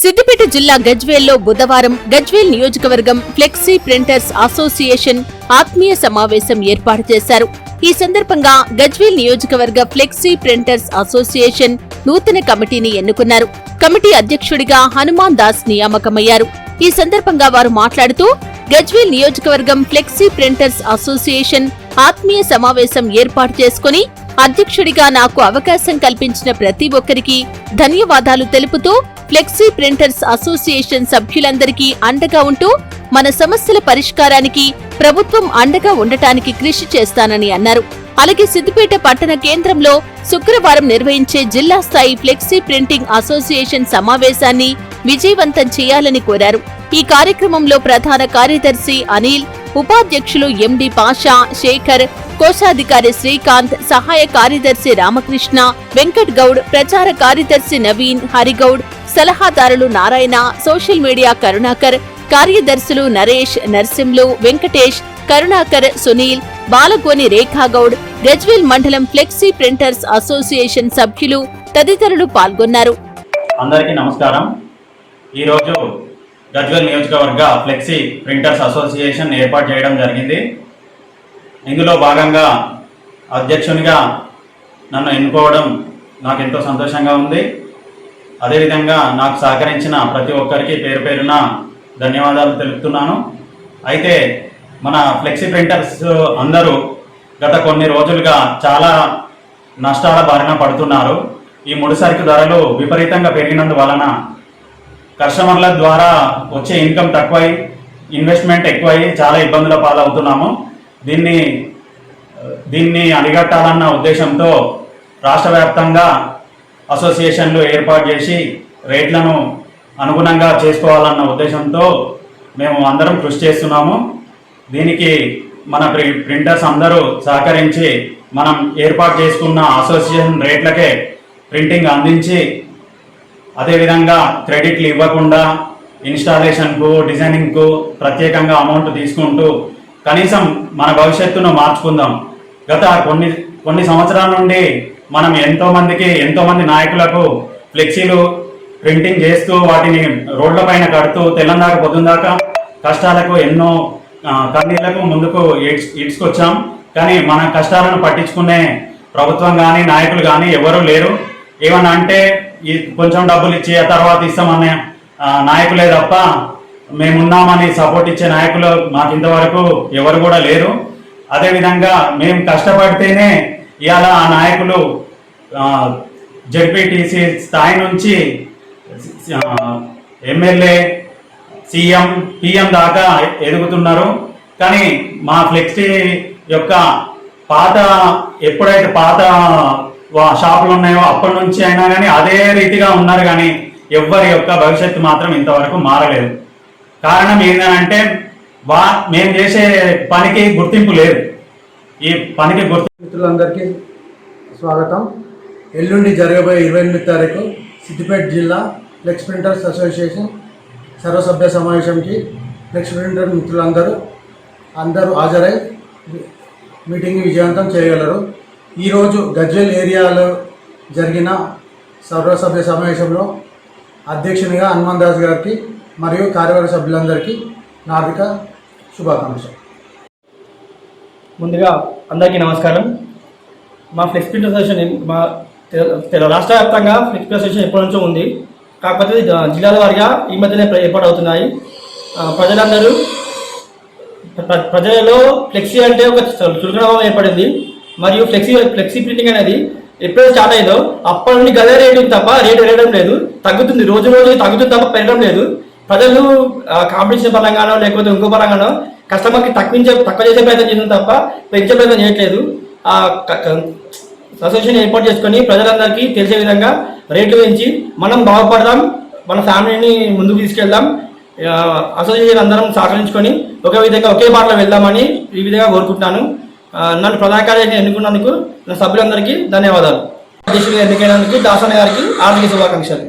సిద్దిపేట జిల్లా గజ్వేల్లో బుధవారం గజ్వేల్ నియోజకవర్గం ఫ్లెక్సీ ప్రింటర్స్ అసోసియేషన్ ఆత్మీయ సమావేశం ఏర్పాటు చేశారు. ఈ సందర్భంగా గజ్వేల్ నియోజకవర్గ ఫ్లెక్సీ ప్రింటర్స్ అసోసియేషన్ నూతన కమిటీని ఎన్నుకున్నారు. కమిటీ అధ్యక్షుడిగా హనుమాన్ దాస్ నియామకమయ్యారు. ఈ సందర్భంగా వారు మాట్లాడుతూ గజ్వేల్ నియోజకవర్గం ఫ్లెక్సీ ప్రింటర్స్ అసోసియేషన్ ఆత్మీయ సమావేశం ఏర్పాటు చేసుకుని అధ్యక్షుడిగా నాకు అవకాశం కల్పించిన ప్రతి ఒక్కరికి ధన్యవాదాలు తెలుపుతూ ఫ్లెక్సీ ప్రింటర్స్ అసోసియేషన్ సభ్యులందరికీ అండగా ఉంటూ మన సమస్యల పరిష్కారానికి ప్రభుత్వం అండగా ఉండటానికి కృషి చేస్తానని అన్నారు. అలాగే సిద్దిపేట పట్టణ కేంద్రంలో శుక్రవారం నిర్వహించే జిల్లా స్థాయి ఫ్లెక్సీ ప్రింటింగ్ అసోసియేషన్ సమావేశాన్ని విజయవంతం చేయాలని కోరారు. ఈ కార్యక్రమంలో ప్రధాన కార్యదర్శి అనిల్ ఉపాధ్యక్షులు ఎండి పాషా శేఖర్ కోశాధికారి శ్రీకాంత్ సహాయ కార్యదర్శి రామకృష్ణ వెంకట్ గౌడ్ ప్రచార కార్యదర్శి నవీన్ హరిగౌడ్ సలహాదారులు నారాయణ సోషల్ మీడియా కరుణాకర్ కార్యదర్శులు నరేష్ నర్సింలు వెంకటేష్ కరుణాకర్ సునీల్ బాలగోని రేఖాగౌడ్ గజ్వేల్ మండలం ఫ్లెక్సీ ప్రింటర్స్ అసోసియేషన్ సభ్యులు తదితరులు పాల్గొన్నారు. అందరికీ నమస్కారం. ఈరోజు గజ్వేల్ నియోజకవర్గ ఫ్లెక్సీ ప్రింటర్స్ అసోసియేషన్ ఏర్పాటు చేయడం జరిగింది. ఇందులో భాగంగా అధ్యక్షునిగా నన్ను ఎన్నుకోవడం నాకు ఎంతో సంతోషంగా ఉంది. అదేవిధంగా నాకు సహకరించిన ప్రతి ఒక్కరికి పేరు పేరున ధన్యవాదాలు తెలుపుతున్నాను. అయితే మన ఫ్లెక్సీ ప్రింటర్స్ అందరూ గత కొన్ని రోజులుగా చాలా నష్టాల బారిన పడుతున్నారు. ఈ ముడిసరికి ధరలు విపరీతంగా పెరిగినందువలన కస్టమర్ల ద్వారా వచ్చే ఇన్కమ్ తక్కువై ఇన్వెస్ట్మెంట్ ఎక్కువై చాలా ఇబ్బందుల పాలవుతున్నాము. దీన్ని దీన్ని అరిగట్టాలన్న ఉద్దేశంతో రాష్ట్ర వ్యాప్తంగా అసోసియేషన్లు ఏర్పాటు చేసి రేట్లను అనుగుణంగా చేసుకోవాలన్న ఉద్దేశంతో మేము అందరం కృషి చేస్తున్నాము. దీనికి మన ప్రి ప్రింటర్స్ అందరూ సహకరించి మనం ఏర్పాటు చేసుకున్న అసోసియేషన్ రేట్లకే ప్రింటింగ్ అందించి అదేవిధంగా క్రెడిట్లు ఇవ్వకుండా ఇన్స్టాలేషన్కు డిజైనింగ్కు ప్రత్యేకంగా అమౌంట్ తీసుకుంటూ కనీసం మన భవిష్యత్తును మార్చుకుందాం. గత కొన్ని కొన్ని సంవత్సరాల నుండి మనం ఎంతో మందికి ఎంతో మంది నాయకులకు ఫ్లెక్సీలు ప్రింటింగ్ చేస్తూ వాటిని రోడ్ల పైన కడుతూ తెల్లందాక పొద్దుందాకా కష్టాలకు ఎన్నో కన్నీళ్ళకు ముందుకు ఇడ్చుకొచ్చాం ఈడ్చుకొచ్చాం. కానీ మన కష్టాలను పట్టించుకునే ప్రభుత్వం కానీ నాయకులు కానీ ఎవరూ లేరు. ఏమన్నా అంటే కొంచెం డబ్బులు ఇచ్చి ఆ తర్వాత ఇస్తామనే నాయకులే తప్ప మేమున్నామని సపోర్ట్ ఇచ్చే నాయకులు మాకు ఇంతవరకు ఎవరు కూడా లేరు. అదేవిధంగా మేము కష్టపడితేనే ఇవాళ ఆ నాయకులు జడ్పీటీసీ స్థాయి నుంచి ఎమ్మెల్యే సీఎం పిఎం దాకా ఎదుగుతున్నారు. కానీ మా ఫ్లెక్సీ యొక్క పాత ఎప్పుడైతే పాత వా- షాపులు ఉన్నాయో అప్పటి నుంచి అయినా కానీ అదే రీతిగా ఉన్నారు కానీ ఎవ్వరి యొక్క భవిష్యత్తు మాత్రం ఇంతవరకు మారలేదు. కారణం ఏంటంటే వా మేము చేసే పనికి గుర్తింపు లేదు. ఈ పనికి గుర్తు మిత్రులందరికీ స్వాగతం. ఎల్లుండి జరగబోయే ఇరవై ఎనిమిది తారీఖు సిద్దిపేట జిల్లా ఫ్లెక్స్ ప్రింటర్స్ అసోసియేషన్ సర్వసభ్య సమావేశంకి ఫ్లెక్స్ ప్రింటర్ మిత్రులందరూ అందరూ హాజరై మీటింగ్ విజయవంతం చేయగలరు. ఈరోజు గజ్వెల్ ఏరియాలో జరిగిన సర్వసభ్య సమావేశంలో అధ్యక్షునిగా హనుమాన్ దాస్ గారికి మరియు కార్యవర్గ సభ్యులందరికీ నా శుభాకాంక్షలు. ముందుగా అందరికీ నమస్కారం. మా ఫ్లెక్స్ ప్రింట్ అసోసియేషన్ మా తె- రాష్ట్ర వ్యాప్తంగా ఫ్లెక్స్ ప్రింట్ అసోసియేషన్ ఎప్పటి నుంచో ఉంది. కాకపోతే జిల్లాల వారిగా ఈ మధ్యనే ఏర్పాటవుతున్నాయి. ప్రజలందరూ ప్ర- ప్రజలలో ఫ్లెక్సీ అంటే ఒక చు- చులకనభావం ఏర్పడింది. మరియు ఫ్లెక్సీ ఫ్లెక్సీ ప్రింటింగ్ అనేది ఎప్పుడైతే స్టార్ట్ అయిందో అప్పటి నుండి గదే రేటు తప్ప రేటు పెరగడం లేదు. తగ్గుతుంది. రోజు రోజు తగ్గుతుంది తప్ప పెరగడం లేదు. ప్రజలు కాంపిటీషన్ పరంగానో లేకపోతే ఇంకో పరంగానో కస్టమర్కి తక్కువించే తక్కువ చేసే ప్రయత్నం చేయడం తప్ప పెంచే ప్రయత్నం చేయట్లేదు. ఆ అసోసియేషన్ ఏర్పాటు చేసుకొని ప్రజలందరికీ తెలిసే విధంగా రేట్లు పెంచి మనం బాగుపడదాం మన ఫ్యామిలీని ముందుకు తీసుకెళ్దాం. అసోసియేషన్ అందరం సహకరించుకొని ఒకే విధంగా ఒకే బాటలో వెళ్దామని ఈ విధంగా కోరుకుంటున్నాను. నన్ను ప్రధాన కార్యాలయం ఎన్నుకున్నందుకు నా సభ్యులందరికీ ధన్యవాదాలు. అధ్యక్షుడిగా ఎన్నికైనందుకు దాసన్న గారికి ఆర్థిక శుభాకాంక్షలు.